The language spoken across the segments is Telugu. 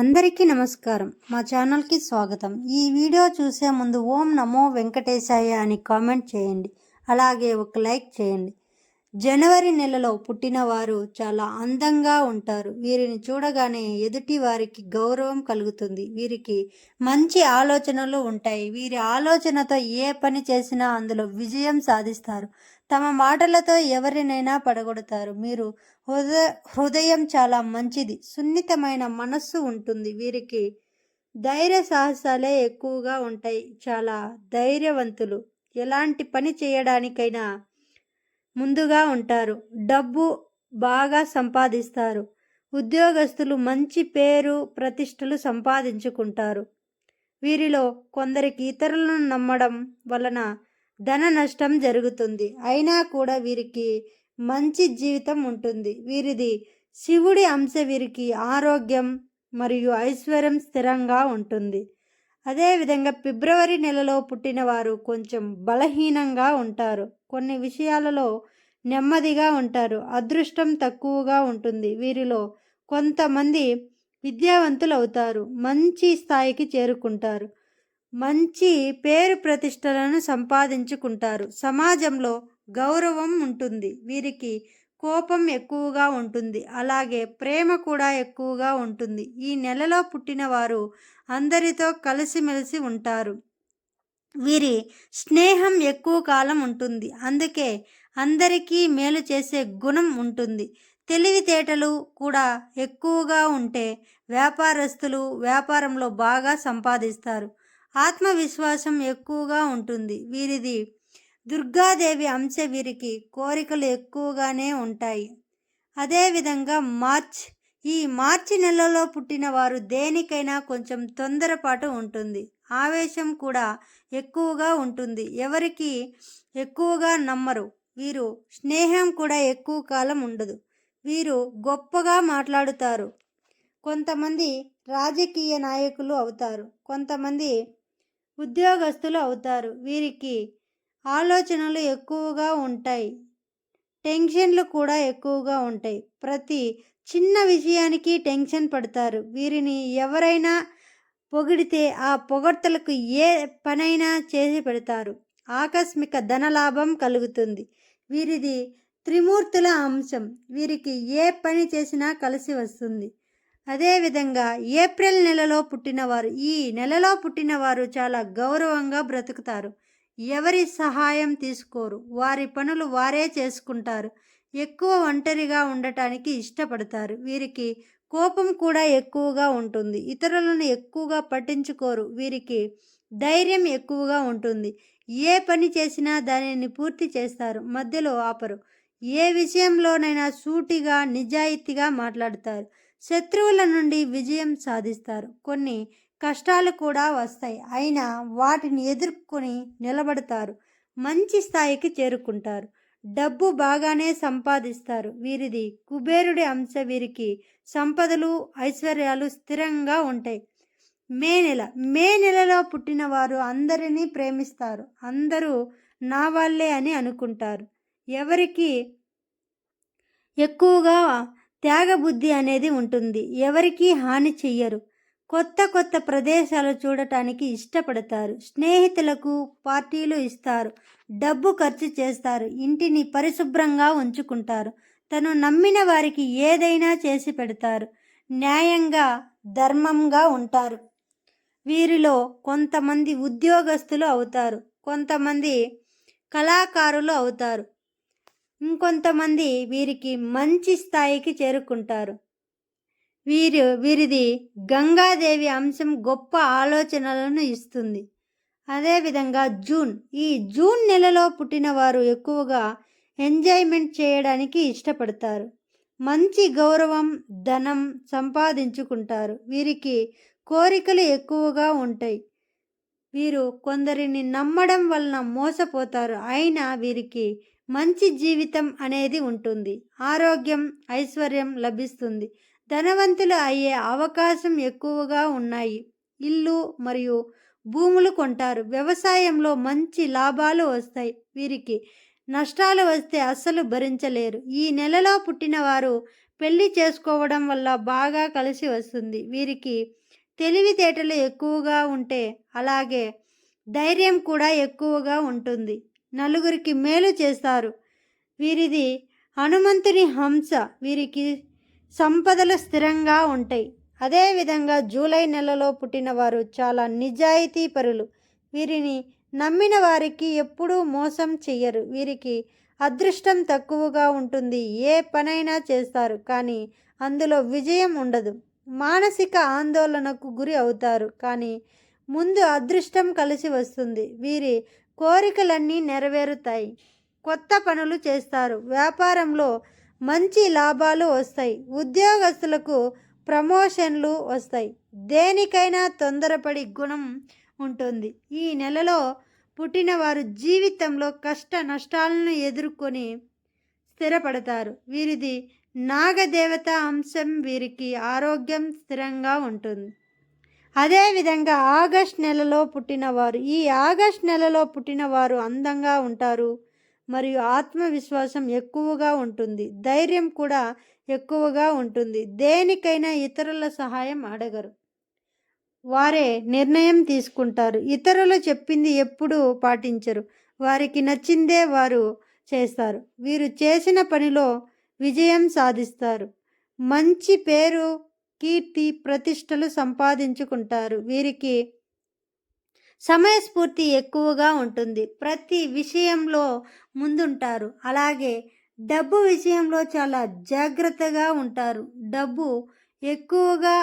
అందరికీ నమస్కారం. మా ఛానల్కి స్వాగతం. ఈ వీడియో చూసే ముందు ఓం నమో వెంకటేశాయ అని కామెంట్ చేయండి. అలాగే ఒక లైక్ చేయండి. జనవరి నెలలో పుట్టిన వారు చాలా అందంగా ఉంటారు. వీరిని చూడగానే ఎదుటి వారికి గౌరవం కలుగుతుంది. వీరికి మంచి ఆలోచనలు ఉంటాయి. వీరి ఆలోచనతో ఏ పని చేసినా అందులో విజయం సాధిస్తారు. తమ మాటలతో ఎవరినైనా పడగొడతారు. మీరు హృదయ హృదయం చాలా మంచిది. సున్నితమైన మనస్సు ఉంటుంది. వీరికి ధైర్య సాహసాలే ఎక్కువగా ఉంటాయి. చాలా ధైర్యవంతులు. ఎలాంటి పని చేయడానికైనా ముందుగా ఉంటారు. డబ్బు బాగా సంపాదిస్తారు. ఉద్యోగస్తులు మంచి పేరు ప్రతిష్టలు సంపాదించుకుంటారు. వీరిలో కొందరికి ఇతరులను నమ్మడం వలన ధన నష్టం జరుగుతుంది. అయినా కూడా వీరికి మంచి జీవితం ఉంటుంది. వీరిది శివుడి అంశ వీరికి ఆరోగ్యం మరియు ఐశ్వర్యం స్థిరంగా ఉంటుంది. అదేవిధంగా ఫిబ్రవరి నెలలో పుట్టిన వారు కొంచెం బలహీనంగా ఉంటారు. కొన్ని విషయాలలో నెమ్మదిగా ఉంటారు. అదృష్టం తక్కువగా ఉంటుంది. వీరిలో కొంతమంది విద్యావంతులు అవుతారు మంచి స్థాయికి చేరుకుంటారు. మంచి పేరు ప్రతిష్టలను సంపాదించుకుంటారు. సమాజంలో గౌరవం ఉంటుంది. వీరికి కోపం ఎక్కువగా ఉంటుంది. అలాగే ప్రేమ కూడా ఎక్కువగా ఉంటుంది. ఈ నెలలో పుట్టిన వారు అందరితో కలిసిమెలిసి ఉంటారు. వీరి స్నేహం ఎక్కువ కాలం ఉంటుంది. అందుకే అందరికీ మేలు చేసే గుణం ఉంటుంది. తెలివితేటలు కూడా ఎక్కువగా ఉంటే వ్యాపారస్తులు వ్యాపారంలో బాగా సంపాదిస్తారు. ఆత్మవిశ్వాసం ఎక్కువగా ఉంటుంది. వీరిది దుర్గాదేవి అంశ వీరికి కోరికలు ఎక్కువగానే ఉంటాయి. అదేవిధంగా మార్చ్ ఈ మార్చి నెలలో పుట్టిన వారు దేనికైనా కొంచెం తొందరపాటు ఉంటుంది. ఆవేశం కూడా ఎక్కువగా ఉంటుంది. ఎవరికి ఎక్కువగా నమ్మరు. వీరు స్నేహం కూడా ఎక్కువ కాలం ఉండదు. వీరు గొప్పగా మాట్లాడుతారు. కొంతమంది రాజకీయ నాయకులు అవుతారు. కొంతమంది ఉద్యోగస్తులు అవుతారు. వీరికి ఆలోచనలు ఎక్కువగా ఉంటాయి. టెన్షన్లు కూడా ఎక్కువగా ఉంటాయి. ప్రతి చిన్న విషయానికి టెన్షన్ పడతారు. వీరిని ఎవరైనా పొగిడితే ఆ పొగడ్తలకు ఏ పనైనా చేసి పెడతారు. ఆకస్మిక ధనలాభం కలుగుతుంది. వీరిది త్రిమూర్తుల అంశం. వీరికి ఏ పని చేసినా కలిసి వస్తుంది. అదేవిధంగా ఏప్రిల్ నెలలో పుట్టినవారు ఈ నెలలో పుట్టినవారు చాలా గౌరవంగా బ్రతుకుతారు. ఎవరి సహాయం తీసుకోరు. వారి పనులు వారే చేసుకుంటారు. ఎక్కువ ఒంటరిగా ఉండటానికి ఇష్టపడతారు. వీరికి కోపం కూడా ఎక్కువగా ఉంటుంది. ఇతరులను ఎక్కువగా పట్టించుకోరు. వీరికి ధైర్యం ఎక్కువగా ఉంటుంది. ఏ పని చేసినా దానిని పూర్తి చేస్తారు. మధ్యలో ఆపరు. ఏ విషయంలోనైనా సూటిగా నిజాయితీగా మాట్లాడతారు. శత్రువుల నుండి విజయం సాధిస్తారు. కొన్ని కష్టాలు కూడా వస్తాయి. అయినా వాటిని ఎదుర్కొని నిలబడతారు. మంచి స్థాయికి చేరుకుంటారు. డబ్బు బాగానే సంపాదిస్తారు. వీరిది కుబేరుడి అంశ. వీరికి సంపదలు ఐశ్వర్యాలు స్థిరంగా ఉంటాయి. మే నెల. మే నెలలో పుట్టిన వారు అందరినీ ప్రేమిస్తారు. అందరూ నా వాళ్ళే అని అనుకుంటారు. ఎవరికి ఎక్కువగా త్యాగబుద్ధి అనేది ఉంటుంది. ఎవరికీ హాని చెయ్యరు. కొత్త కొత్త ప్రదేశాలు చూడటానికి ఇష్టపడతారు. స్నేహితులకు పార్టీలు ఇస్తారు. డబ్బు ఖర్చు చేస్తారు. ఇంటిని పరిశుభ్రంగా ఉంచుకుంటారు. తను నమ్మిన వారికి ఏదైనా చేసి పెడతారు. న్యాయంగా ధర్మంగా ఉంటారు. వీరిలో కొంతమంది ఉద్యోగస్తులు అవుతారు. కొంతమంది కళాకారులు అవుతారు. ఇంకొంతమంది వీరికి మంచి స్థాయికి చేరుకుంటారు. వీరు వీరిది గంగాదేవి అంశం గొప్ప ఆలోచనలను ఇస్తుంది. అదేవిధంగా జూన్ ఈ జూన్ నెలలో పుట్టిన వారు ఎక్కువగా ఎంజాయ్మెంట్ చేయడానికి ఇష్టపడతారు. మంచి గౌరవం ధనం సంపాదించుకుంటారు. వీరికి కోరికలు ఎక్కువగా ఉంటాయి. వీరు కొందరిని నమ్మడం వలన మోసపోతారు. అయినా వీరికి మంచి జీవితం అనేది ఉంటుంది. ఆరోగ్యం ఐశ్వర్యం లభిస్తుంది. ధనవంతులు అయ్యే అవకాశం ఎక్కువగా ఉన్నాయి. ఇల్లు మరియు భూములు కొంటారు. వ్యవసాయంలో మంచి లాభాలు వస్తాయి. వీరికి నష్టాలు వస్తే అస్సలు భరించలేరు. ఈ నెలలో పుట్టిన వారు పెళ్ళి చేసుకోవడం వల్ల బాగా కలిసి వస్తుంది. వీరికి తెలివితేటలు ఎక్కువగా ఉంటే అలాగే ధైర్యం కూడా ఎక్కువగా ఉంటుంది. నలుగురికి మేలు చేస్తారు. వీరిది హనుమంతుని హంస. వీరికి సంపదలు స్థిరంగా ఉంటాయి. అదేవిధంగా జూలై నెలలో పుట్టిన వారు చాలా నిజాయితీ పరులు. వీరిని నమ్మిన వారికి ఎప్పుడూ మోసం చెయ్యరు. వీరికి అదృష్టం తక్కువగా ఉంటుంది. ఏ పనైనా చేస్తారు. కానీ అందులో విజయం ఉండదు. మానసిక ఆందోళనకు గురి అవుతారు. కానీ ముందు అదృష్టం కలిసి వస్తుంది. వీరి కోరికలన్నీ నెరవేరుతాయి. కొత్త పనులు చేస్తారు. వ్యాపారంలో మంచి లాభాలు వస్తాయి. ఉద్యోగస్తులకు ప్రమోషన్లు వస్తాయి. దేనికైనా తొందరపడి గుణం ఉంటుంది. ఈ నెలలో పుట్టిన వారు జీవితంలో కష్ట నష్టాలను ఎదుర్కొని స్థిరపడతారు. వీరిది నాగదేవత అంశం. వీరికి ఆరోగ్యం స్థిరంగా ఉంటుంది. అదేవిధంగా ఆగస్ట్ నెలలో పుట్టినవారు. ఈ ఆగస్ట్ నెలలో పుట్టినవారు అందంగా ఉంటారు. మరియు ఆత్మవిశ్వాసం ఎక్కువగా ఉంటుంది. ధైర్యం కూడా ఎక్కువగా ఉంటుంది. దేనికైనా ఇతరుల సహాయం అడగరు. వారే నిర్ణయం తీసుకుంటారు. ఇతరులు చెప్పింది ఎప్పుడూ పాటించరు. వారికి నచ్చిందే వారు చేస్తారు. వీరు చేసిన పనిలో విజయం సాధిస్తారు. మంచి పేరు కీర్తి ప్రతిష్టలు సంపాదించుకుంటారు. వీరికి సమయస్ఫూర్తి ఎక్కువగా ఉంటుంది. ప్రతి విషయంలో ముందుంటారు. అలాగే డబ్బు విషయంలో చాలా జాగ్రత్తగా ఉంటారు. డబ్బు ఎక్కువగా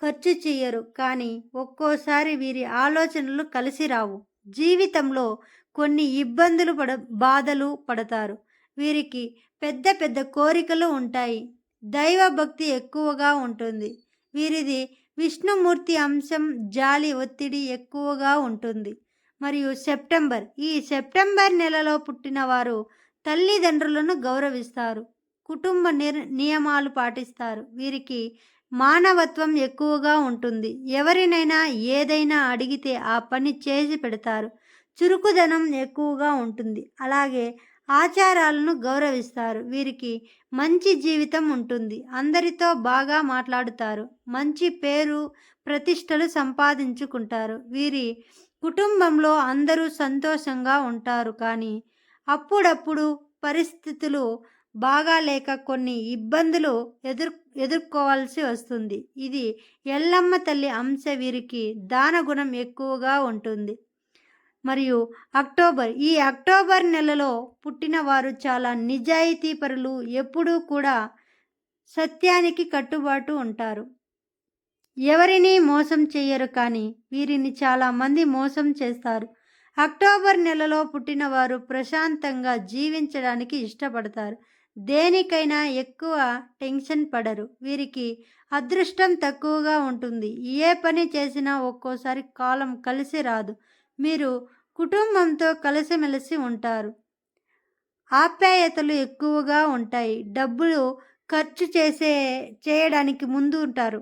ఖర్చు చేయరు కానీ ఒక్కోసారి వీరి ఆలోచనలు కలిసి రావు. జీవితంలో కొన్ని ఇబ్బందులు పడ బాధలు పడతారు. వీరికి పెద్ద పెద్ద కోరికలు ఉంటాయి. దైవభక్తి ఎక్కువగా ఉంటుంది. వీరిది విష్ణుమూర్తి అంశం జాలి ఒత్తిడి ఎక్కువగా ఉంటుంది. మరియు సెప్టెంబర్ ఈ సెప్టెంబర్ నెలలో పుట్టిన వారు తల్లిదండ్రులను గౌరవిస్తారు. కుటుంబ నిర్ నియమాలు పాటిస్తారు. వీరికి మానవత్వం ఎక్కువగా ఉంటుంది. ఎవరినైనా ఏదైనా అడిగితే ఆ పని చేసి పెడతారు. చురుకుదనం ఎక్కువగా ఉంటుంది. అలాగే ఆచారాలను గౌరవిస్తారు. వీరికి మంచి జీవితం ఉంటుంది. అందరితో బాగా మాట్లాడుతారు. మంచి పేరు ప్రతిష్టలు సంపాదించుకుంటారు. వీరి కుటుంబంలో అందరూ సంతోషంగా ఉంటారు. కానీ అప్పుడప్పుడు పరిస్థితులు బాగా లేక కొన్ని ఇబ్బందులు ఎదుర్ ఎదుర్కోవాల్సి వస్తుంది. ఇది ఎల్లమ్మ తల్లి అంశ. వీరికి దానగుణం ఎక్కువగా ఉంటుంది. మరియు అక్టోబర్ ఈ అక్టోబర్ నెలలో పుట్టిన వారు చాలా నిజాయితీ పరులు ఎప్పుడూ కూడా సత్యానికి కట్టుబాటు ఉంటారు. ఎవరిని మోసం చేయరు కానీ వీరిని చాలామంది మోసం చేస్తారు. అక్టోబర్ నెలలో పుట్టినవారు ప్రశాంతంగా జీవించడానికి ఇష్టపడతారు. దేనికైనా ఎక్కువ టెన్షన్ పడరు. వీరికి అదృష్టం తక్కువగా ఉంటుంది. ఏ పని చేసినా ఒక్కోసారి కాలం కలిసి రాదు. మీరు కుటుంబంతో కలిసిమెలిసి ఉంటారు. ఆప్యాయతలు ఎక్కువగా ఉంటాయి. డబ్బులు ఖర్చు చేసే చేయడానికి ముందు ఉంటారు.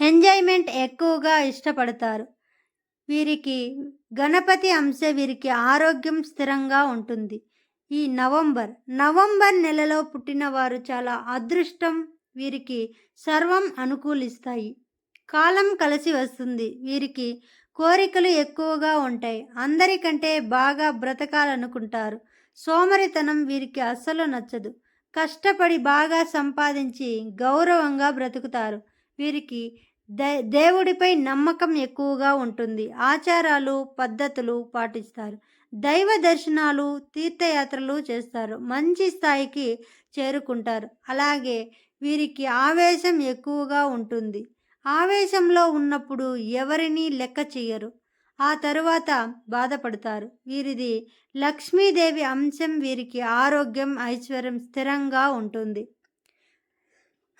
ఎంజాయ్మెంట్ ఎక్కువగా ఇష్టపడతారు. వీరికి గణపతి అంశ వీరికి ఆరోగ్యం స్థిరంగా ఉంటుంది. ఈ నవంబర్ నవంబర్ నెలలో పుట్టిన వారు చాలా అదృష్టం వీరికి సర్వం అనుకూలిస్తాయి. కాలం కలిసి వస్తుంది. వీరికి కోరికలు ఎక్కువగా ఉంటాయి. అందరికంటే బాగా బ్రతకాలనుకుంటారు. సోమరితనం వీరికి అస్సలు నచ్చదు. కష్టపడి బాగా సంపాదించి గౌరవంగా బ్రతుకుతారు. వీరికి దే దేవుడిపై నమ్మకం ఎక్కువగా ఉంటుంది. ఆచారాలు పద్ధతులు పాటిస్తారు. దైవ దర్శనాలు తీర్థయాత్రలు చేస్తారు. మంచి స్థాయికి చేరుకుంటారు. అలాగే వీరికి ఆవేశం ఎక్కువగా ఉంటుంది. ఆవేశంలో ఉన్నప్పుడు ఎవరినీ లెక్క చెయ్యరు. ఆ తరువాత బాధపడతారు. వీరిది లక్ష్మీదేవి అంశం వీరికి ఆరోగ్యం ఐశ్వర్యం స్థిరంగా ఉంటుంది.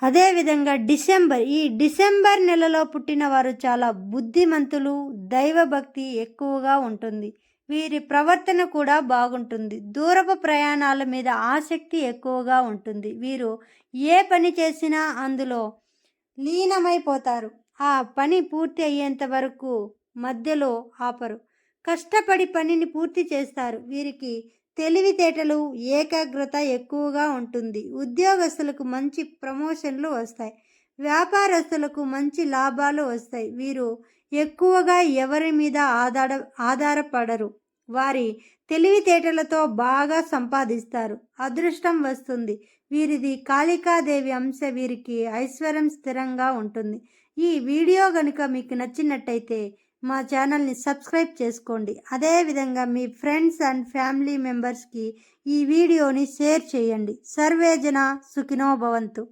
అదేవిధంగా డిసెంబర్ ఈ డిసెంబర్ నెలలో పుట్టిన వారు చాలా బుద్ధిమంతులు దైవభక్తి ఎక్కువగా ఉంటుంది. వీరి ప్రవర్తన కూడా బాగుంటుంది. దూరపు ప్రయాణాల మీద ఆసక్తి ఎక్కువగా ఉంటుంది. వీరు ఏ పని చేసినా అందులో లీనమైపోతారు. ఆ పని పూర్తి అయ్యేంత వరకు మధ్యలో ఆపరు. కష్టపడి పనిని పూర్తి చేస్తారు. వీరికి తెలివితేటలు ఏకాగ్రత ఎక్కువగా ఉంటుంది. ఉద్యోగస్తులకు మంచి ప్రమోషన్లు వస్తాయి. వ్యాపారస్తులకు మంచి లాభాలు వస్తాయి. వీరు ఎక్కువగా ఎవరి మీద ఆధార ఆధారపడరు. వారి తెలివితేటలతో బాగా సంపాదిస్తారు. అదృష్టం వస్తుంది. వీరిది కాళికాదేవి అంశ వీరికి ఐశ్వర్యం స్థిరంగా ఉంటుంది. ఈ వీడియో కనుక మీకు నచ్చినట్టయితే మా ఛానల్ని సబ్స్క్రైబ్ చేసుకోండి. అదేవిధంగా మీ ఫ్రెండ్స్ అండ్ ఫ్యామిలీ మెంబర్స్కి ఈ వీడియోని షేర్ చేయండి. సర్వేజన సుఖినో భవంతు.